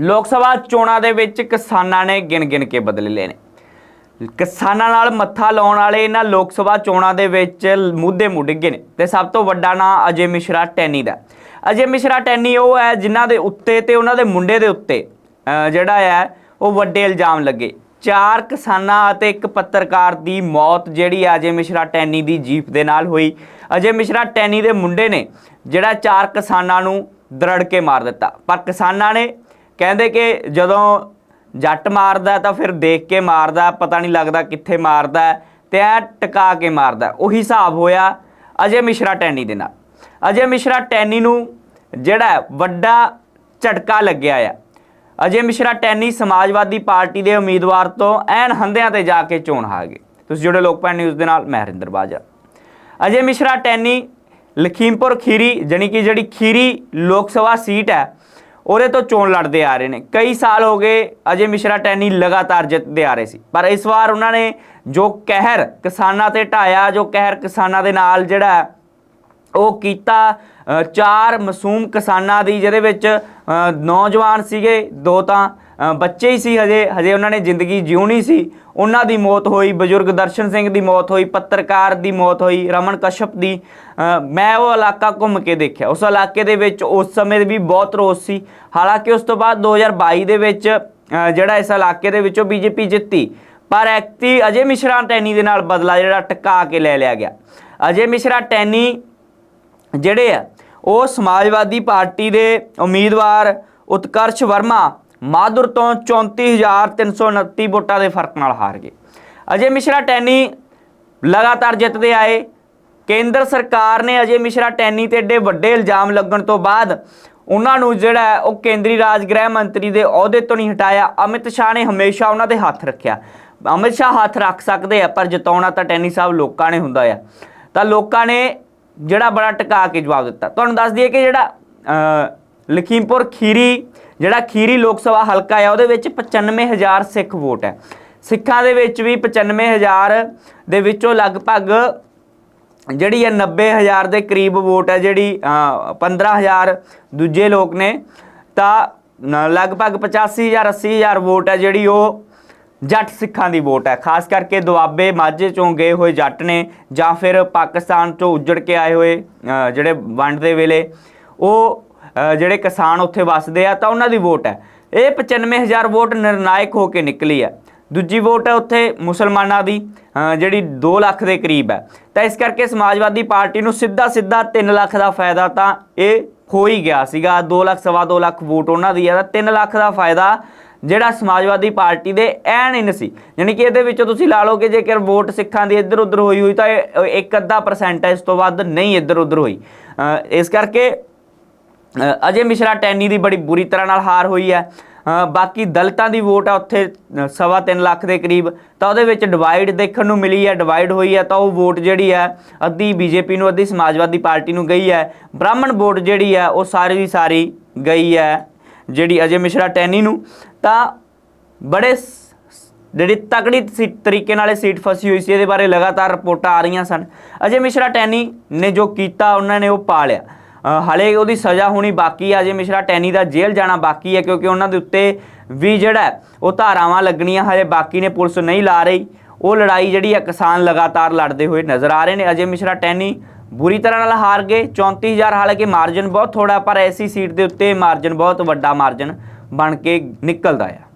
ਲੋਕ ਸਭਾ ਚੋਣਾਂ ਦੇ ਵਿੱਚ ਕਿਸਾਨਾਂ ਨੇ ਗਿਣ-ਗਿਣ ਕੇ ਬਦਲੇ ਲਏ ਨੇ। ਕਿਸਾਨਾਂ ਨਾਲ ਮੱਥਾ ਲਾਉਣ ਵਾਲੇ ਇਹਨਾਂ ਲੋਕ ਸਭਾ ਚੋਣਾਂ ਦੇ ਵਿੱਚ ਮੁੱਦੇ ਮੁੱਢ ਗਏ ਨੇ ਤੇ ਸਭ ਤੋਂ ਵੱਡਾ ਨਾਂ ਅਜੇ ਮਿਸ਼ਰਾ ਟੈਨੀ ਦਾ। ਅਜੇ ਮਿਸ਼ਰਾ ਟੈਨੀ ਉਹ ਹੈ ਜਿਨ੍ਹਾਂ ਦੇ ਉੱਤੇ ਤੇ ਉਹਨਾਂ ਦੇ ਮੁੰਡੇ ਦੇ ਉੱਤੇ ਜਿਹੜਾ ਹੈ ਉਹ ਵੱਡੇ ਇਲਜ਼ਾਮ ਲੱਗੇ। ਚਾਰ ਕਿਸਾਨਾਂ ਅਤੇ ਇੱਕ ਪੱਤਰਕਾਰ ਦੀ ਮੌਤ ਜਿਹੜੀ ਹੈ ਅਜੇ ਮਿਸ਼ਰਾ ਟੈਨੀ ਦੀ ਜੀਪ ਦੇ ਨਾਲ ਹੋਈ। ਅਜੇ ਮਿਸ਼ਰਾ ਟੈਨੀ ਦੇ ਮੁੰਡੇ ਨੇ ਜਿਹੜਾ ਚਾਰ ਕਿਸਾਨਾਂ ਨੂੰ ਦਰੜ ਕੇ ਮਾਰ ਦਿੱਤਾ। ਪਰ ਕਿਸਾਨਾਂ ਨੇ ਕਹਿੰਦੇ ਕਿ ਜਦੋਂ ਜੱਟ ਮਾਰਦਾ ਤਾਂ ਫਿਰ ਦੇਖ ਕੇ ਮਾਰਦਾ ਪਤਾ ਨਹੀਂ ਲੱਗਦਾ ਕਿੱਥੇ ਮਾਰਦਾ ਹੈ, ਤੇ ਐ ਟਿਕਾ ਕੇ ਮਾਰਦਾ ਉਹੀ ਹਿਸਾਬ ਹੋਇਆ ਅਜੇ ਮਿਸ਼ਰਾ ਟੈਨੀ ਦੇ ਨਾਲ। ਅਜੇ ਮਿਸ਼ਰਾ ਟੈਨੀ ਨੂੰ ਜਿਹੜਾ ਵੱਡਾ ਝਟਕਾ ਲੱਗਿਆ ਆ। ਅਜੇ ਮਿਸ਼ਰਾ ਟੈਨੀ ਸਮਾਜਵਾਦੀ ਪਾਰਟੀ ਦੇ ਉਮੀਦਵਾਰ ਤੋਂ ਐਨ ਹੰਦਿਆਂ ਤੇ ਜਾ ਕੇ ਚੋਣ ਹਾਰ ਗਏ। ਤੁਸੀਂ ਜੁੜੇ ਲੋਕਪਾਲ ਨਿਊਜ਼ ਦੇ ਨਾਲ ਮੈਂ ਹਰਿੰਦਰ ਬਾਜਾ ਅਜੇ ਮਿਸ਼ਰਾ ਟੈਨੀ ਲਖੀਮਪੁਰ ਖੀਰੀ ਜਾਣੀ ਕਿ ਜਿਹੜੀ ਖੀਰੀ ਲੋਕ ਸਭਾ ਸੀਟ ਹੈ ਉਹਦੇ ਤੋਂ ਚੋਣ ਲੜਦੇ ਆ ਰਹੇ ਨੇ। ਕਈ ਸਾਲ ਹੋ ਗਏ, ਅਜੇ ਮਿਸ਼ਰਾ ਟੈਨੀ ਲਗਾਤਾਰ ਜਿੱਤਦੇ ਆ ਰਹੇ ਸੀ। ਪਰ ਇਸ ਵਾਰ ਉਹਨਾਂ ਨੇ ਜੋ ਕਹਿਰ ਕਿਸਾਨਾਂ ਤੇ ਢਾਇਆ, ਜੋ ਕਹਿਰ ਕਿਸਾਨਾਂ ਦੇ ਨਾਲ ਜਿਹੜਾ ਉਹ ਕੀਤਾ ਚਾਰ ਮਾਸੂਮ ਕਿਸਾਨਾਂ ਦੀ, ਜਿਹਦੇ ਵਿੱਚ ਨੌਜਵਾਨ ਸੀਗੇ, ਦੋ ਤਾਂ ਬੱਚੇ ਹੀ ਸੀ ਹਜੇ ਹਜੇ ਉਹਨਾਂ ਨੇ ਜ਼ਿੰਦਗੀ ਜਿਉਣੀ ਸੀ। ਉਹਨਾਂ ਦੀ ਮੌਤ ਹੋਈ, ਬਜ਼ੁਰਗ ਦਰਸ਼ਨ ਸਿੰਘ ਦੀ ਮੌਤ ਹੋਈ, ਪੱਤਰਕਾਰ ਦੀ ਮੌਤ ਹੋਈ, ਰਮਨ ਕਸ਼ਪ ਦੀ ਮੈਂ ਉਹ ਇਲਾਕਾ ਘੁੰਮ ਕੇ ਦੇਖਿਆ। ਉਸ ਇਲਾਕੇ ਦੇ ਵਿੱਚ ਉਸ ਸਮੇਂ ਵੀ ਬਹੁਤ ਰੋਸ ਸੀ। ਹਾਲਾਂਕਿ ਉਸ ਤੋਂ ਬਾਅਦ 2022 ਦੇ ਵਿੱਚ ਜਿਹੜਾ ਇਸ ਇਲਾਕੇ ਦੇ ਵਿੱਚੋਂ ਬੀਜੇਪੀ ਜਿੱਤੀ, ਪਰ ਐਕਤੀ ਅਜੇ ਮਿਸ਼ਰਾ ਟੈਨੀ ਦੇ ਨਾਲ ਬਦਲਾ ਜਿਹੜਾ ਟਿਕਾ ਕੇ ਲੈ ਲਿਆ ਗਿਆ। ਅਜੇ ਮਿਸ਼ਰਾ ਟੈਨੀ ਜਿਹੜੇ ਆ, ਉਹ ਸਮਾਜਵਾਦੀ ਪਾਰਟੀ ਦੇ ਉਮੀਦਵਾਰ ਉਤਕਰਸ਼ ਵਰਮਾ ਮਾਧੁਰ ਤੋਂ 34329 ਵੋਟਾਂ ਦੇ ਫ਼ਰਕ ਨਾਲ ਹਾਰ ਗਏ ਅਜੇ ਮਿਸ਼ਰਾ ਟੈਨੀ ਲਗਾਤਾਰ ਜਿੱਤਦੇ ਆਏ। ਕੇਂਦਰ ਸਰਕਾਰ ਨੇ ਅਜੇ ਮਿਸ਼ਰਾ ਟੈਨੀ ਤੇ ਏਡੇ ਵੱਡੇ ਇਲਜ਼ਾਮ ਲੱਗਣ ਤੋਂ ਬਾਅਦ ਉਹਨਾਂ ਨੂੰ ਜਿਹੜਾ ਉਹ ਕੇਂਦਰੀ ਰਾਜ ਗ੍ਰਹਿ ਮੰਤਰੀ ਦੇ ਅਹੁਦੇ ਤੋਂ ਨਹੀਂ ਹਟਾਇਆ। ਅਮਿਤ ਸ਼ਾਹ ਨੇ ਹਮੇਸ਼ਾ ਉਹਨਾਂ ਦੇ ਹੱਥ ਰੱਖਿਆ। ਅਮਿਤ ਸ਼ਾਹ ਹੱਥ ਰੱਖ ਸਕਦੇ ਆ, ਪਰ ਜਿਤਾਉਣਾ ਤਾਂ ਟੈਨੀ ਸਾਹਿਬ ਲੋਕਾਂ ਨੇ ਹੁੰਦਾ ਆ। ਤਾਂ ਲੋਕਾਂ ਨੇ ਜਿਹੜਾ ਬੜਾ ਟਿਕਾ ਕੇ ਜਵਾਬ ਦਿੱਤਾ। ਤੁਹਾਨੂੰ ਦੱਸ ਦਈਏ ਕਿ ਜਿਹੜਾ ਲਖੀਮਪੁਰ ਖੀਰੀ ਜਿਹੜਾ ਖੀਰੀ ਲੋਕ ਸਭਾ ਹਲਕਾ ਆ ਉਹਦੇ ਵਿੱਚ 95000 ਸਿੱਖ ਵੋਟ ਹੈ। ਸਿੱਖਾਂ ਦੇ ਵਿੱਚ ਵੀ 95000 ਦੇ ਵਿੱਚੋਂ ਲਗਭਗ ਜਿਹੜੀ ਹੈ 90000 ਦੇ ਕਰੀਬ ਵੋਟ ਹੈ ਜਿਹੜੀ ਅ, 15000 ਦੂਜੇ ਲੋਕ ਨੇ ਤਾਂ ਨ- ਲਗਭਗ 85000 80000 ਵੋਟ ਹੈ ਜਿਹੜੀ ਉਹ ਜੱਟ ਸਿੱਖਾਂ ਦੀ ਵੋਟ ਹੈ। ਖਾਸ ਕਰਕੇ ਦੁਆਬੇ, ਮਾਝੇ ਚੋਂ ਗਏ ਹੋਏ ਜੱਟ ਨੇ ਜਾਂ ਫਿਰ ਪਾਕਿਸਤਾਨ ਚੋਂ ਉੱਜੜ ਕੇ ਆਏ ਹੋਏ ਜਿਹੜੇ ਵੰਡ ਦੇ ਵੇਲੇ, ਉਹ ਜਿਹੜੇ ਕਿਸਾਨ ਉੱਥੇ ਵੱਸਦੇ ਆ ਤਾਂ ਉਹਨਾਂ ਦੀ ਵੋਟ ਹੈ। ਇਹ 95000 ਵੋਟ ਨਿਰਣਾਇਕ ਹੋ ਕੇ ਨਿਕਲੀ ਹੈ। ਦੂਜੀ ਵੋਟ ਹੈ ਉੱਥੇ ਮੁਸਲਮਾਨਾਂ ਦੀ ਜਿਹੜੀ 2 ਲੱਖ ਦੇ ਕਰੀਬ ਹੈ। ਤਾਂ ਇਸ ਕਰਕੇ ਸਮਾਜਵਾਦੀ ਪਾਰਟੀ ਨੂੰ ਸਿੱਧਾ ਸਿੱਧਾ 3 ਲੱਖ ਦਾ ਫਾਇਦਾ ਤਾਂ ਇਹ ਹੋ ਹੀ ਗਿਆ ਸੀਗਾ। 2 ਲੱਖ, ਸਵਾ 2 ਲੱਖ ਵੋਟ ਉਹਨਾਂ ਦੀ ਹੈ ਤਾਂ 3 ਲੱਖ ਦਾ ਫਾਇਦਾ ਜਿਹੜਾ ਸਮਾਜਵਾਦੀ ਪਾਰਟੀ ਦੇ ਐਨ ਇਨ ਸੀ। ਯਾਨੀ ਕਿ ਇਹਦੇ ਵਿੱਚੋਂ ਤੁਸੀਂ ਲਾ ਲਓ ਕਿ ਜੇਕਰ ਵੋਟ ਸਿੱਖਾਂ ਦੀ ਇੱਧਰ ਉੱਧਰ ਹੋਈ ਹੋਈ ਤਾਂ ਇਹ ਇੱਕ ਅੱਧਾ ਪਰਸੈਂਟ ਹੈ, ਇਸ ਤੋਂ ਵੱਧ ਨਹੀਂ ਇੱਧਰ ਉੱਧਰ ਹੋਈ ਇਸ ਕਰਕੇ ਅਜੇ ਮਿਸ਼ਰਾ ਟੈਨੀ ਦੀ ਬੜੀ ਬੁਰੀ ਤਰ੍ਹਾਂ ਨਾਲ ਹਾਰ ਹੋਈ ਹੈ। ਬਾਕੀ ਦਲਤਾਂ ਦੀ ਵੋਟ ਆ ਉੱਥੇ ਸਵਾ ਤਿੰਨ ਲੱਖ ਦੇ ਕਰੀਬ। ਤਾਂ ਉਹਦੇ ਵਿੱਚ ਡਿਵਾਈਡ ਦੇਖਣ ਨੂੰ ਮਿਲੀ ਹੈ ਡਿਵਾਈਡ ਹੋਈ ਹੈ, ਤਾਂ ਉਹ ਵੋਟ ਜਿਹੜੀ ਹੈ, ਅੱਧੀ ਬੀਜੇਪੀ ਨੂੰ, ਅੱਧੀ ਸਮਾਜਵਾਦੀ ਪਾਰਟੀ ਨੂੰ ਗਈ ਹੈ। ਬ੍ਰਾਹਮਣ ਵੋਟ ਜਿਹੜੀ ਹੈ, ਉਹ ਸਾਰੀ ਦੀ ਸਾਰੀ ਗਈ ਹੈ। ਜਿਹੜੀ ਅਜੇ ਮਿਸ਼ਰਾ ਟੈਨੀ ਨੂੰ ਤਾਂ ਬੜੇ ਸ- ਜਿਹੜੀ ਤਕੜੀ ਸੀ- ਤਰੀਕੇ ਨਾਲ ਇਹ ਸੀਟ ਫਸੀ ਹੋਈ ਸੀ ਇਹਦੇ ਬਾਰੇ ਲਗਾਤਾਰ ਰਿਪੋਰਟਾਂ ਆ ਰਹੀਆਂ ਸਨ। ਅਜੇ ਮਿਸ਼ਰਾ ਟੈਨੀ ਨੇ ਜੋ ਕੀਤਾ ਉਹਨਾਂ ਨੇ ਉਹ ਪਾ ਲਿਆ। ਅ, ਹਾਲੇ ਉਹਦੀ ਸਜ਼ਾ ਹੋਣੀ ਬਾਕੀ ਹੈ ਅਜੇ ਮਿਸ਼ਰਾ ਟੈਨੀ ਦਾ ਜੇਲ੍ਹ ਜਾਣਾ ਬਾਕੀ ਹੈ ਕਿਉਂਕਿ ਉਹਨਾਂ ਦੇ ਉੱਤੇ ਵੀ ਜਿਹੜਾ ਉਹ ਧਾਰਾਵਾਂ ਲੱਗਣੀਆਂ ਹਜੇ ਬਾਕੀ ਨੇ ਪੁਲਿਸ ਨਹੀਂ ਲਾ ਰਹੀ। ਉਹ ਲੜਾਈ ਜਿਹੜੀ ਆ ਕਿਸਾਨ ਲਗਾਤਾਰ ਲੜਦੇ ਹੋਏ ਨਜ਼ਰ ਆ ਰਹੇ ਨੇ। ਅਜੇ ਮਿਸ਼ਰਾ ਟੈਨੀ ਬੁਰੀ ਤਰ੍ਹਾਂ ਨਾਲ ਹਾਰ ਗਏ 34000 ਹਾਲਾਂਕਿ ਮਾਰਜਨ ਬਹੁਤ ਥੋੜਾ ਪਰ ਐਸੀ ਸੀਟ ਦੇ ਉੱਤੇ ਮਾਰਜਨ ਬਹੁਤ ਵੱਡਾ ਮਾਰਜਨ ਬਣ ਕੇ ਨਿਕਲਦਾ ਆ।